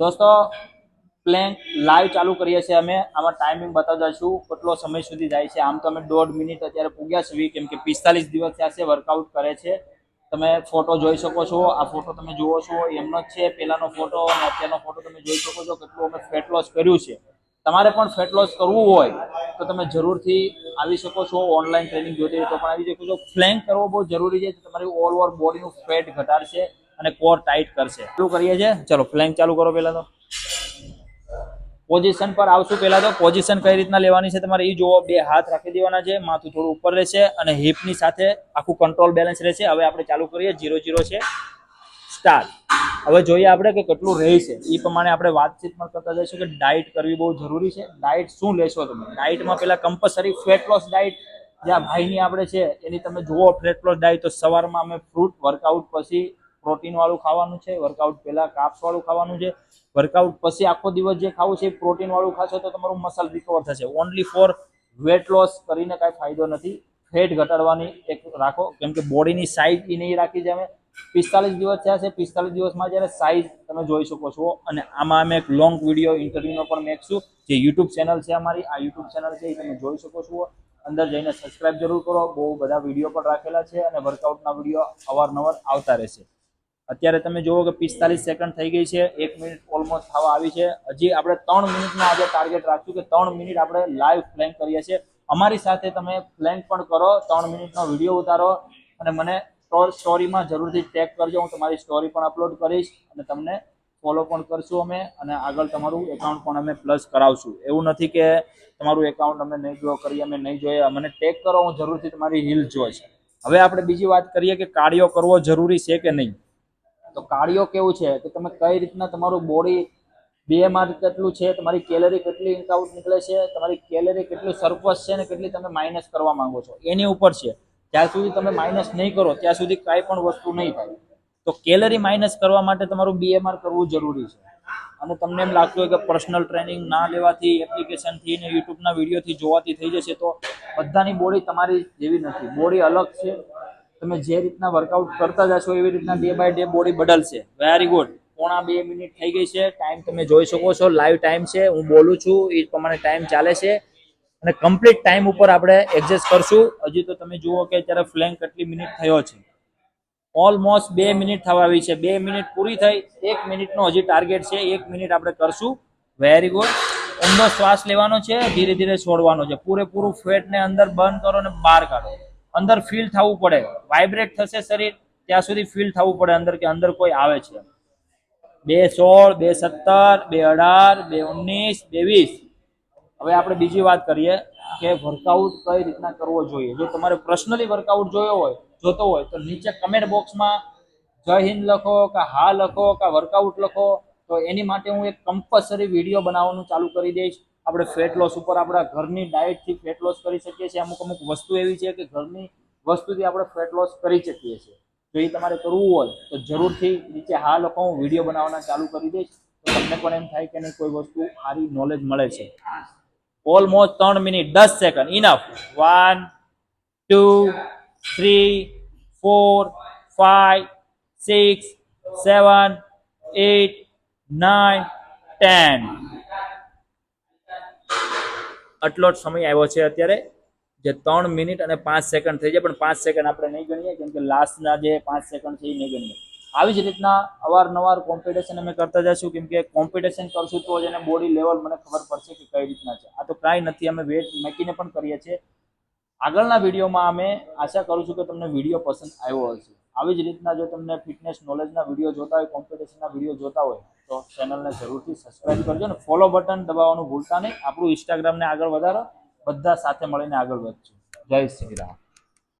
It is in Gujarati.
દોસ્તો પ્લેન લાઈવ ચાલુ કરીએ છીએ અમે. આમાં ટાઈમિંગ બતાવતા છું કેટલો સમય સુધી જાય છે? આમ તો અમે દોઢ મિનિટ અત્યારે પૂગ્યા છીએ કેમ કે પિસ્તાલીસ દિવસ ત્યાં છે વર્કઆઉટ કરે છે. તમે ફોટો જોઈ શકો છો. આ ફોટો તમે જુઓ છો. એમનો જ છે. પહેલાંનો ફોટો અને અત્યારનો ફોટો તમે જોઈ શકો છો કેટલું અમે ફેટ લોસ કર્યું છે. તમારે પણ ફેટ લોસ કરવું હોય તો તમે જરૂરથી આવી શકો છો. ઓનલાઈન ટ્રેનિંગ જોતી હોય તો પણ આવી શકો છો. ફ્લેંગ કરવો બહુ જરૂરી છે. તમારી ઓલ ઓવર બોડીનું ફેટ ઘટાડશે. અને કોર ટાઈટ કરશે. ચાલુ કરીએ છીએ ચલો ફ્લેંક ચાલુ કરો પહેલાં તો. પોઝિશન પર આવશું પહેલાં તો. પોઝિશન કઈ રીતના લેવાની છે તમારે એ જોવો. બે હાથ રાખી દેવાના છે, માથું થોડું ઉપર રહેશે અને હિપની સાથે આખું કંટ્રોલ બેલેન્સ રહેશે. હવે આપણે ચાલુ કરીએ. જીરો જીરો છે. સ્ટાર હવે જોઈએ આપણે કે કેટલું રહે છે એ પ્રમાણે આપણે વાતચીત પણ કરતા જઈશું કે ડાયટ કરવી બહુ જરૂરી છે. ડાયટ શું લેશો તમે? ડાયટમાં પેલા કમ્પલસરી ફેટ લોસ ડાયટ જે આ ભાઈની આપણે છે, એની તમે જુઓ ફેટ લોસ ડાયટ તો સવારમાં અમે ફ્રૂટ વર્કઆઉટ પછી પ્રોટીન વાળું ખાવાનું છે વર્કઆઉટ પહેલા કાપ્સ વાળું ખાવાનું છે વર્કઆઉટ પછી આખો દિવસ જે ખાવું છે પ્રોટીન વાળું ખાશો તો તમારું મસલ રિકવર થશે. ઓનલી ફોર વેટ લોસ કરીને કાંઈ ફાયદો નથી. ફેટ ઘટાડવાની એક રાખો, કેમ કે બોડીની સાઇઝ એ નહીં રાખી છે પિસ્તાલીસ દિવસ થયા છે, પિસ્તાલીસ દિવસમાં જ્યારે સાઇઝ તમે જોઈ શકો છો. અને આમાં અમે એક લોંગ વીડિયો ઇન્ટરવ્યુનો પણ મેકશું જે યુટ્યુબ ચેનલ છે અમારી, આ યુટ્યુબ ચેનલ છે એ તમે જોઈ શકો છો. અંદર જઈને સબસ્ક્રાઇબ જરૂર કરો. બહુ બધા વીડિયો પણ રાખેલા છે અને વર્કઆઉટના વીડિયો અવારનવાર આવતા રહેશે. અત્યારે તમે જુઓ કે પિસ્તાલીસ સેકન્ડ થઈ ગઈ છે. એક મિનિટ ઓલમોસ્ટ થવા આવી છે. હજી આપણે ત્રણ મિનિટનો આજે ટાર્ગેટ રાખ્યું કે ત્રણ મિનિટ આપણે લાઈવ ફ્લેન્ક કરીએ છીએ. અમારી સાથે તમે ફ્લેન્ક પણ કરો, ત્રણ મિનિટનો વીડિયો ઉતારો અને મને સ્ટોરીમાં જરૂરથી ટેગ કરજો. હું તમારી સ્ટોરી પણ અપલોડ કરીશ અને તમને ફોલો પણ કરશું અમે અને આગળ તમારું એકાઉન્ટ પણ અમે પ્લસ કરાવશું. એવું નથી કે તમારું એકાઉન્ટ અમે નહીં ગ્રો કરીએ, અમે નહીં જોઈએ. મને ટેગ કરો, હું જરૂરથી તમારી હિલ જોઈશ. હવે આપણે બીજી વાત કરીએ કે કાર્યો કરવો જરૂરી છે કે નહીં? તો કાર્ડિયો કેવું છે? કે તમે કઈ રીતના તમારું બોડી બીએમઆર કેટલું છે, તમારી કેલરી કેટલી ઇન્કઆઉટ નીકળે છે, તમારી કેલરી કેટલું સરપ્લસ છે ને કેટલી તમે માઇનસ કરવા માંગો છો? એની ઉપર છે. જ્યાં સુધી તમે માઇનસ નહીં કરો, ત્યાં સુધી કાંઈ પણ વસ્તુ નહીં થાય. તો કેલરી માઇનસ કરવા માટે તમારું બીએમઆર કરવું જરૂરી છે. અને તમને એમ લાગતું હોય કે પર્સનલ ટ્રેનિંગ ના લેવાથી એપ્લિકેશનથી ને યુટ્યુબના વિડીયોથી જોવાથી થઈ જશે તો બધાની બોડી તમારી જેવી નથી. બોડી અલગ છે તમે જે રીતના વર્કઆઉટ કરતા જશો એવી રીતના ડે બાય ડે બોડી બદલશે. વેરી ગુડ પોણા બે મિનિટ થઈ ગઈ છે. ટાઈમ તમે જોઈ શકો છો. લાઈવ ટાઈમ છે. હું બોલું છું. એ પ્રમાણે ટાઈમ ચાલે છે. અને કમ્પ્લીટ ટાઈમ ઉપર આપણે એડજસ્ટ કરશું. હજી તો તમે જુઓ કે અત્યારે ફ્લેંગ કેટલી મિનિટ થયો છે. ઓલમોસ્ટ બે મિનિટ થવા આવી છે. બે મિનિટ પૂરી થઈ. એક મિનિટનો હજી ટાર્ગેટ છે. એક મિનિટ આપણે કરશું. વેરી ગુડ ઊંડો શ્વાસ લેવાનો છે. ધીરે ધીરે છોડવાનો છે. પૂરેપૂરું ફેટને અંદર બંધ કરો અને બહાર કાઢો. અંદર ફીલ થવું પડે. વાઇબ્રેટ થશે શરીર, ત્યાં સુધી ફીલ થવું પડે અંદર કે અંદર કોઈ આવે છે. બે સોળ, બે સત્તર, બે અઢાર, બે ઓગણીસ, બે વીસ. હવે આપણે બીજી વાત કરીએ કે વર્કઆઉટ કઈ રીતના કરવો જોઈએ. જો તમારે પર્સનલી વર્કઆઉટ જોયો હોય, જોતો હોય, તો નીચે કમેન્ટ બોક્સમાં જય હિન્દ લખો કે હા લખો કે વર્કઆઉટ લખો, તો એની માટે હું એક કમ્પલસરી વીડિયો બનાવવાનું ચાલુ કરી દઈશ. આપણે ફેટ લોસ ઉપર આપણા ઘરની ડાયટથી ફેટ લોસ કરી શકીએ છીએ. અમુક અમુક વસ્તુ એવી છે કે ઘરની વસ્તુથી આપણે ફેટ લોસ કરી શકીએ છીએ. જો એ તમારે કરવું હોય, તો જરૂરથી નીચે હા લોકો હું વીડિયો બનાવવાના ચાલુ કરી દઈશ. તો તમને પણ એમ થાય કે નહીં, કોઈ વસ્તુ સારી નોલેજ મળે છે. ઓલમોસ્ટ ત્રણ મિનિટ, દસ second enough one two three four five six seven eight nine ten આટલો જ સમય આવ્યો છે અત્યારે, જે ત્રણ મિનિટ અને પાંચ સેકન્ડ થઈ જાય પણ પાંચ સેકન્ડ આપણે નહીં ગણીએ, કેમ કે લાસ્ટના જે પાંચ સેકન્ડ છે એ નહીં ગણીએ. આવી જ રીતના અવારનવાર કોમ્પિટિશન અમે કરતા જઈશું, કેમ કે કોમ્પિટિશન કરશું તો જ એને બોડી લેવલ મને ખબર પડશે કે કઈ રીતના છે. આ તો કાંઈ નથી, અમે વેટ મૂકીને પણ કરીએ છીએ. આગળના વિડીયોમાં અમે આશા કરું છું કે તમને વીડિયો પસંદ આવ્યો હશે. આવી જ રીતના જો તમને ફિટનેસ નોલેજના વીડિયો જોતા હોય કોમ્પિટિશનના વીડિયો જોતા હોય તો ચેનલને જરૂરથી સબસ્ક્રાઇબ કરજો ને ફોલો બટન દબાવવાનું ભૂલતા નહીં. આપણું ઇન્સ્ટાગ્રામને આગળ વધારો. બધા સાથે મળીને આગળ વધજો. જય શ્રી રામ.